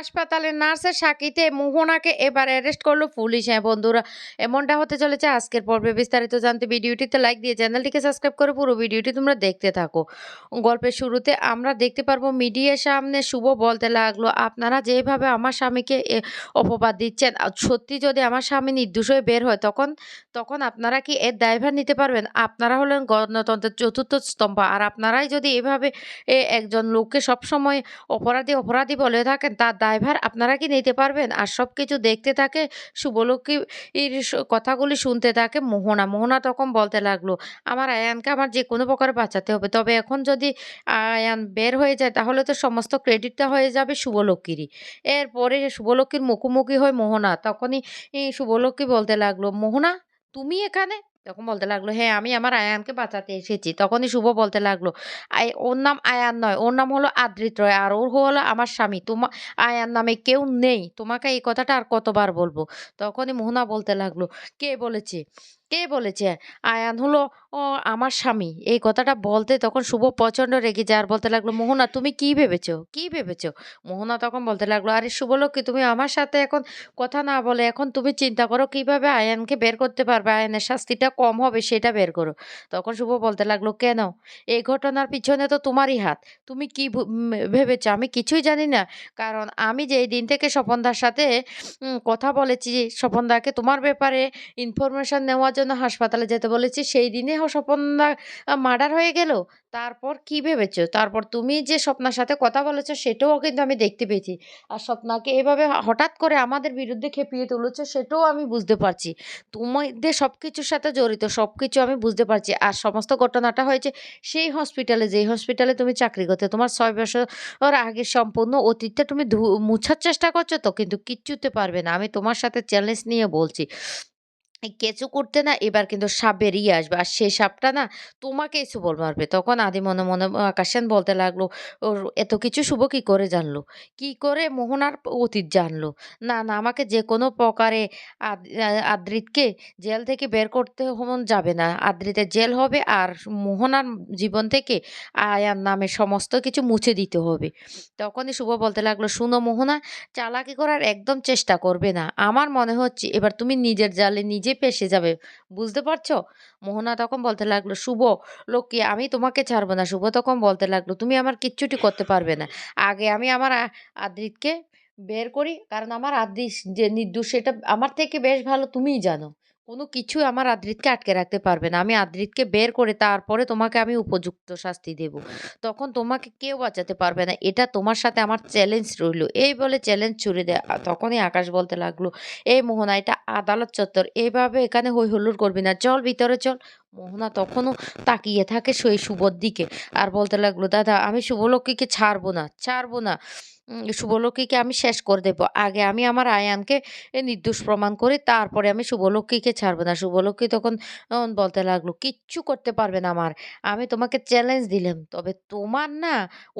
হাসপাতালের নার্সের সাকিতে মোহনাকে এবার অ্যারেস্ট করল পুলিশ। হ্যাঁ বন্ধুরা, এমনটা হতে চলেছে আজকের পর্বে। বিস্তারিত জানতে ভিডিওটিতে লাইক দিয়ে চ্যানেলটিকে সাবস্ক্রাইব করে পুরো ভিডিওটি তোমরা দেখতে থাকো। গল্পের শুরুতে আমরা দেখতে পারব, মিডিয়ার সামনে শুভ বলতে লাগল, আপনারা যেভাবে আমার স্বামীকে অপবাদ দিচ্ছেন সত্যি যদি আমার স্বামী নির্দোষ হয়ে বের হয়, তখন তখন আপনারা কি এর দায়ভার নিতে পারবেন? আপনারা হলেন গণতন্ত্রের চতুর্থ স্তম্ভ, আর আপনারাই যদি এভাবে একজন লোককে সবসময় অপরাধী অপরাধী বলে থাকেন, তার দায়ভার আপনারা কি নিতে পারবেন? আর সব কিছু দেখতে থাকে শুভলক্ষ্মী এর কথাগুলি শুনতে থাকে, মোহনা মোহনা তখন বলতে লাগল, আমার আয়ানকে আমার যে কোনো প্রকারে বাঁচাতে হবে। তবে এখন যদি আয়ান বের হয়ে যায়, তাহলে তো সমস্ত ক্রেডিটটা হয়ে যাবে শুভলক্ষ্মীরই এরপরে শুভলক্ষ্মীর মুখোমুখি হয় মোহনা। তখনই শুভলক্ষ্মী বলতে লাগল, মোহনা, তুমি এখানে? তখন বলতে লাগল হ্যাঁ আমি আমার আয়ানকে বাঁচাতে এসেছি। তখনই শুভ বলতে লাগল ওর নাম আয়ান নয়, ওর নাম হলো আদ্রিত রয় আর ওর হলো আমার স্বামী। তোমা, আয়ান নামে কেউ নেই। তোমাকে এই কথাটা আর কতবার বলব? তখনই মোহনা বলতে লাগল, কে বলেছে? কে বলেছে? আয়ান হলো, ও, আমার স্বামী। এই কথাটা বলতে তখন শুভ প্রচণ্ড রেগে যায় আর বলতে লাগল, মোহনা, তুমি কি ভেবেছো? কি ভেবেছো? মোহনা তখন বলতে লাগল, আরে শুভলক্ষ্মী, তুমি আমার সাথে এখন কথা না বলে এখন তুমি চিন্তা করো কীভাবে আয়ানকে বের করতে পারবে? আয়ানের শাস্তিটা কম হবে, সেটা বের করো। তখন শুভ বলতে লাগল, কেন? এই ঘটনার পিছনে তো তোমারই হাত। তুমি কি ভেবেছো? আমি কিছুই জানি না। কারণ আমি যেই দিন থেকে স্বপনদার সাথে কথা বলেছি, স্বপনদাকে তোমার ব্যাপারে ইনফরমেশন নেওয়ার জন্য হাসপাতালে যেতে বলেছি, সেই দিনে স্বপনদা মার্ডার হয়ে গেল। তারপর কি ভেবেছো? তারপর তুমি যে স্বপ্নার সাথে কথা বলেছ, সেটাও কিন্তু আমি দেখতে পেয়েছি। আর স্বপ্নাকে এভাবে হঠাৎ করে আমাদের বিরুদ্ধে খেপিয়ে তুলেছো, সেটাও আমি বুঝতে পারছি। তোমাদের সব কিছুর সাথে জড়িত সব কিছু আমি বুঝতে পারছি। আর সমস্ত ঘটনাটা হয়েছে সেই হসপিটালে, যেই হসপিটালে তুমি চাকরি করতে, তোমার ছয় বছর আগে সম্পূর্ণ অতীতটা তুমি মুছার চেষ্টা করছ তো? কিন্তু কিচ্ছুতে পারবে না। আমি তোমার সাথে চ্যালেঞ্জ নিয়ে বলছি। কেঁচো করতে না এবার কিন্তু সাপ বেরিয়ে আসবে। আর সেই সাপটা না তোমাকে এসে বল মারবে। তখন আদি মনে মনে আকাশান বলতে লাগল, ওর এত কিছু শুভ কি করে জানলো? কি করে মোহনার অতীত জানলো? না না, আমাকে যে কোনো প্রকারে আদ- আদ্রিতকে জেল থেকে বের করতে যাবে না। আদ্রিতের জেল হবে আর মোহনার জীবন থেকে আয়ার নামে সমস্ত কিছু মুছে দিতে হবে। তখনই শুভ বলতে লাগল, শুনো মোহনা, চালাকি করার একদম চেষ্টা করবে না। আমার মনে হচ্ছে এবার তুমি নিজের জালে নিজে পেশে যাবে। বুঝতে পারছ? মোহনা তখন বলতে লাগল, শুভ, লক্ষ্মী, আমি তোমাকে ছাড়বো না। শুভ তখন বলতে লাগল, তুমি আমার কিচ্ছুটি করতে পারবে না। আগে আমি আমার আদৃতকে বের করি, কারণ আমার আদ্রিস যে নির্দোষ, সেটা আমার থেকে বেশ ভালো তুমিই জানো। কোনো কিছু আমার আদ্রিতকে আটকে রাখতে পারবে না। আমি আদ্রিতকে বের করে তারপরে তোমাকে আমি উপযুক্ত শাস্তি দেব। তখন তোমাকে কেউ বাঁচাতে পারবে না। এটা তোমার সাথে আমার চ্যালেঞ্জ রইল। এই বলে চ্যালেঞ্জ ছুড়ে দেয় তখনই আকাশ বলতে লাগল, এই মোহনা, এটা আদালত চত্বর। এইভাবে এখানে হই হুল্লোড় করবি না। চল ভিতরে চল। মোহনা তখনও তাকিয়ে থাকে সেই শুভর দিকে, আর বলতে লাগল, দাদা, আমি শুভলক্ষ্মীকে ছাড়বো না ছাড়বো না। শুভলক্ষ্মীকে আমি শেষ করে দেবো। আগে আমি আমার আয়ানকে নির্দোষ প্রমাণ করি, তারপরে আমি শুভলক্ষ্মীকে ছাড়বো না। শুভলক্ষ্মী তখন বলতে লাগল, কিচ্ছু করতে পারবে না আমার, আমি তোমাকে চ্যালেঞ্জ দিলাম, তবে তোমার না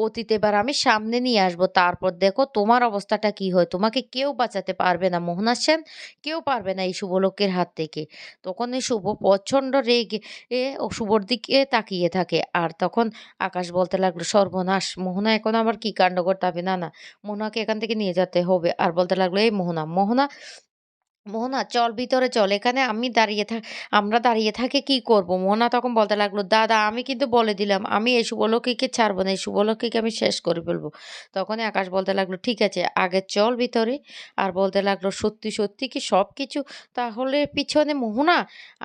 অতীত এবার আমি সামনে নিয়ে আসব। তারপর দেখো তোমার অবস্থাটা কি হয়, তোমাকে কেউ বাঁচাতে পারবে না। মোহনা সেন, কেউ পারবে না এই শুভলক্ষ্মীর হাত থেকে। তখন এই শুভ প্রচণ্ড রেগে, এ শুভর দিকে তাকিয়ে থাকে। আর তখন আকাশ বলতে লাগল, সর্বনাশ, মোহনা এখন আবার কি কাণ্ড করতে হবে? না না মোহনাকে এখান থেকে নিয়ে যেতে হবে। আর বলতে লাগল এই মোহনা মোহনা মোহনা, চল ভিতরে চল। এখানে আমি দাঁড়িয়ে থাক আমরা দাঁড়িয়ে থাকে কি করব? মোহনা তখন বলতে লাগল, দাদা, আমি কিন্তু বলে দিলাম, আমি এই শুভলক্ষীকে ছাড়বো না এই শুভলক্ষীকে আমি শেষ করে ফেলব। তখনই আকাশ বলতে লাগল, ঠিক আছে, আগে চল ভিতরে। আর বলতে লাগল, সত্যি সত্যি কি সব কিছু তাহলে পিছনে মোহনা?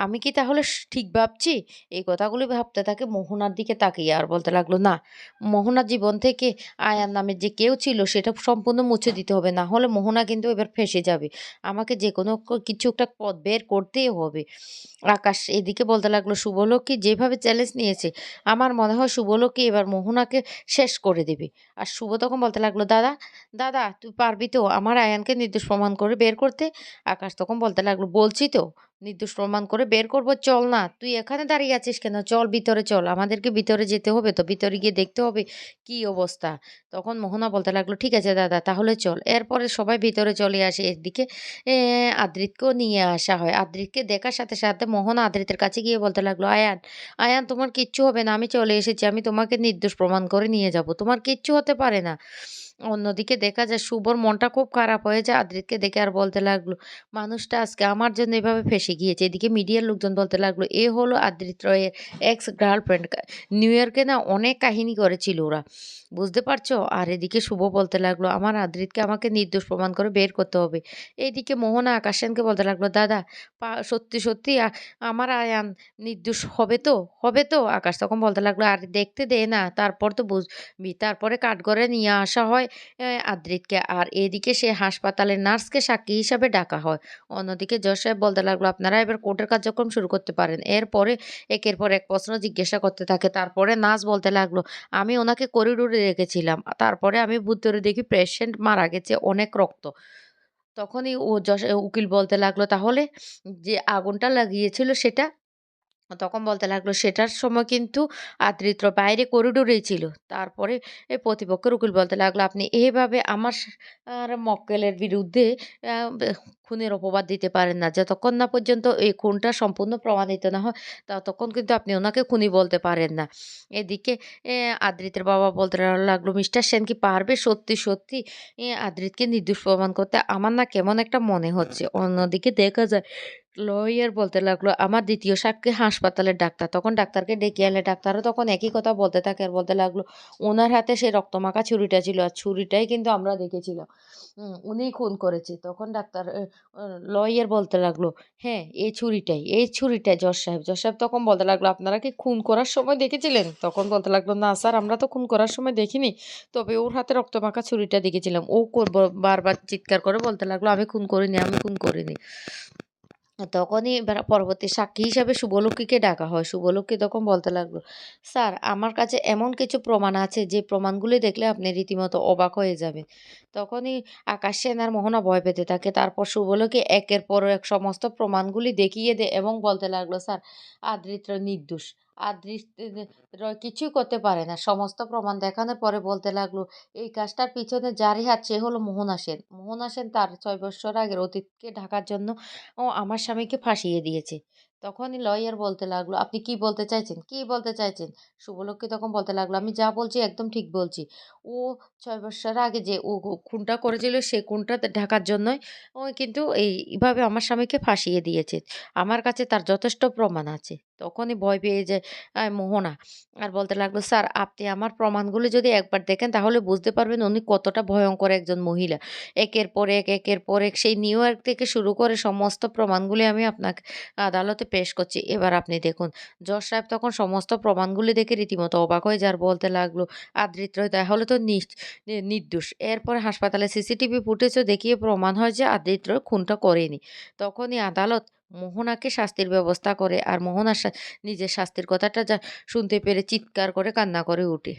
আমি কি তাহলে ঠিক ভাবছি? এই কথাগুলি ভাবতে থাকে মোহনার দিকে তাকিয়ে আর বলতে লাগল, না মোহনার জীবন থেকে আয়ার নামে যে কেউ ছিল, সেটা সম্পূর্ণ মুছে দিতে হবে। না হলে মোহনা কিন্তু এবার ফেসে যাবে। আমাকে যে কোনো কিছু একটা পথ বের করতেই হবে। আকাশ এদিকে বলতে লাগল, শুভলক্ষ্মী, যেভাবে চ্যালেঞ্জ নিয়েছে, আমার মনে হয় শুভলক্ষ্মী এবার মোহনাকে শেষ করে দেবে। আর শুভ তখন বলতে লাগল, দাদা দাদা, তুই পারবি তো? আমার আয়ানকে নির্দোষ প্রমাণ করে বের করতে? আকাশ তখন বলতে লাগল, বলছি তো নির্দোষ প্রমাণ করে বের করব, চল না। তুই এখানে দাঁড়িয়ে আছিস কেন? চল ভিতরে, চল। আমাদেরকে ভিতরে যেতে হবে তো, ভিতরে গিয়ে দেখতে হবে কি অবস্থা। তখন মোহনা বলতে লাগল, ঠিক আছে দাদা, তাহলে চল। এরপরে সবাই ভিতরে চলে আসে। এদিকে আদ্রিতকেও নিয়ে আসা হয়। আদ্রিতকে দেখার সাথে সাথে মোহনা আদ্রিতের কাছে গিয়ে বলতে লাগল, আয়ান আয়ান, তোমার কিচ্ছু হবে না। আমি চলে এসেছি। আমি তোমাকে নির্দোষ প্রমাণ করে নিয়ে যাব। তোমার কিচ্ছু হতে পারে না। অন্যদিকে দেখা যায় শুভর মনটা খুব খারাপ হয়ে যায় আদ্রিতকে দেখে আর বলতে লাগল, "মানুষটা আজকে আমার জন্য এভাবে ফেঁসে গিয়েছে।" এদিকে মিডিয়ার লোকজন বলতে লাগল, "এ হলো আদ্রিত রয়ের এক্স গার্লফ্রেন্ড। নিউ ইয়র্কে না অনেক কাহিনী করেছিল ওরা। বুঝতে পারছ?" আর এদিকে শুভ বলতে লাগল, "আমার আদ্রিতকে আমাকে নির্দোষ প্রমাণ করে বের করতে হবে।" এইদিকে মোহনা আকাশ সেনকে বলতে লাগল, "দাদা সত্যি, সত্যি আমার আয়ান নির্দোষ হবে তো? হবে তো?" আকাশ তখন বলতে লাগল, "আর দেখতে দে না, তারপর তো বুঝবি।" তারপরে কাঠগড়ায় নিয়ে আসা হয় এ আদ্রিতকে। আর এদিকে সে হাসপাতালের নার্সকে সাক্ষী হিসাবে ডাকা হয়। অন্যদিকে জজ সাহেব বলতে লাগল, "আপনারা এবার কোর্টের কার্যক্রম শুরু করতে পারেন।" এরপরে একের পর এক প্রশ্ন জিজ্ঞাসা করতে থাকে। তারপরে নার্স বলতে লাগল, "আমি ওনাকে করিডোরে রেখেছিলাম। তারপরে আমি ভুত্বরে দেখি পেশেন্ট মারা গেছে, অনেক রক্ত।" তখনই ও উকিল বলতে লাগল, "তাহলে যে আগুনটা লাগিয়েছিল সেটা?" তখন বলতে লাগল, "সেটার সময় কিন্তু আদ্রিত্র বাইরে করিডোরেই ছিল।" তারপরে প্রতিপক্ষের উকিল বলতে লাগল, "আপনি এভাবে আমার আর মক্কেলের বিরুদ্ধে খুনের অপবাদ দিতে পারেন না। যতক্ষণ না পর্যন্ত এই খুনটা সম্পূর্ণ প্রমাণিত না হয়, ততক্ষণ কিন্তু আপনি ওনাকে খুনি বলতে পারেন না।" এদিকে এ আদ্রিতের বাবা বলতে লাগল, "মিস্টার সেন কি পারবে সত্যি, সত্যি আদৃতকে নির্দোষ প্রমাণ করতে? আমার না কেমন একটা মনে হচ্ছে।" অন্যদিকে দেখা যায় লয়ার বলতে লাগল, "আমার দ্বিতীয় সাক্ষী হাসপাতালের ডাক্তার।" তখন ডাক্তারকে ডেকে আনলে ডাক্তারও তখন একই কথা বলতে থাকে আর বলতে লাগল, ওনার হাতে সেই রক্তমাখা ছুরিটা ছিল। আর ছুরিটাই কিন্তু আমরা দেখেছিলাম। উনিই খুন করেছে।" তখন ডাক্তার লয়ার বলতে লাগল, "হ্যাঁ, এই ছুরিটাই, এই ছুরিটাই জজ সাহেব।" জজ সাহেব তখন বলতে লাগল, "আপনারা কি খুন করার সময় দেখেছিলেন?" তখন বলতে লাগল, "না স্যার, আমরা তো খুন করার সময় দেখিনি। তবে ওর হাতে রক্তমাখা ছুরিটা দেখেছিলাম।" ও বারবার চিৎকার করে বলতে লাগল, "আমি খুন করিনি, আমি খুন করিনি।" তখনই এবার পরবর্তী সাক্ষী হিসাবে শুভলক্ষ্মীকে ডাকা হয়। শুভলক্ষ্মী তখন বলতে লাগল, "স্যার, আমার কাছে এমন কিছু প্রমাণ আছে যে প্রমাণগুলি দেখলে আপনি রীতিমতো অবাক হয়ে যাবেন।" তখনই আকাশ সেন আর মোহনা ভয় পেতে থাকে। তারপর শুভলক্ষ্মী একের পর এক সমস্ত প্রমাণগুলি দেখিয়ে দেয় এবং বলতে লাগল, "স্যার, আদৃত্র নির্দোষ। আদ্রিত রয় কিছুই করতে পারে না।" সমস্ত প্রমাণ দেখানোর পরে বলতে লাগল, "এই কাজটার পিছনে যারই হাত সে হলো মোহনা সেন। মোহনা সেন তার ছয় বৎসর আগের অতীতকে ঢাকার জন্য ও আমার স্বামীকে ফাঁসিয়ে দিয়েছে। তখনই লয়ার বলতে লাগল, "আপনি কি বলতে চাইছেন? কি বলতে চাইছেন?" শুভলক্ষ্মী তখন বলতে লাগল, "আমি যা বলছি একদম ঠিক বলছি। ও ছয় বৎসর আগে যে ও খুনটা করেছিল সে খুনটা ঢাকার জন্যই ও কিন্তু এইভাবে আমার স্বামীকে ফাঁসিয়ে দিয়েছে। আমার কাছে তার যথেষ্ট প্রমাণ আছে।" তখনই ভয় পেয়ে যায় মোহনা। আর বলতে লাগল, "স্যার, আপনি আমার প্রমাণগুলো যদি একবার দেখেন তাহলে বুঝতে পারবেন উনি কতটা ভয়ঙ্কর একজন মহিলা। একের পর এক, একের পর এক সেই নিউ ইয়র্ক থেকে শুরু করে সমস্ত প্রমাণগুলি আমি আপনাকে আদালতে পেশ করছি। এবার আপনি দেখুন।" জজ সাহেব তখন সমস্ত প্রমাণগুলি দেখে রীতিমতো অবাক হয়ে যার বলতে লাগল, "আদ্রিত রয় তাহলে তো নির্দোষ।" এরপরে হাসপাতালে সিসিটিভি ফুটেজও দেখিয়ে প্রমাণ হয় যে আদ্রিত রয় খুনটা করেনি। তখনই আদালত মোহনাকে শাস্তির ব্যবস্থা করে আর মোহনার নিজের শাস্তির কথাটা যা শুনতে পেরে চিৎকার করে কান্না করে ওঠে।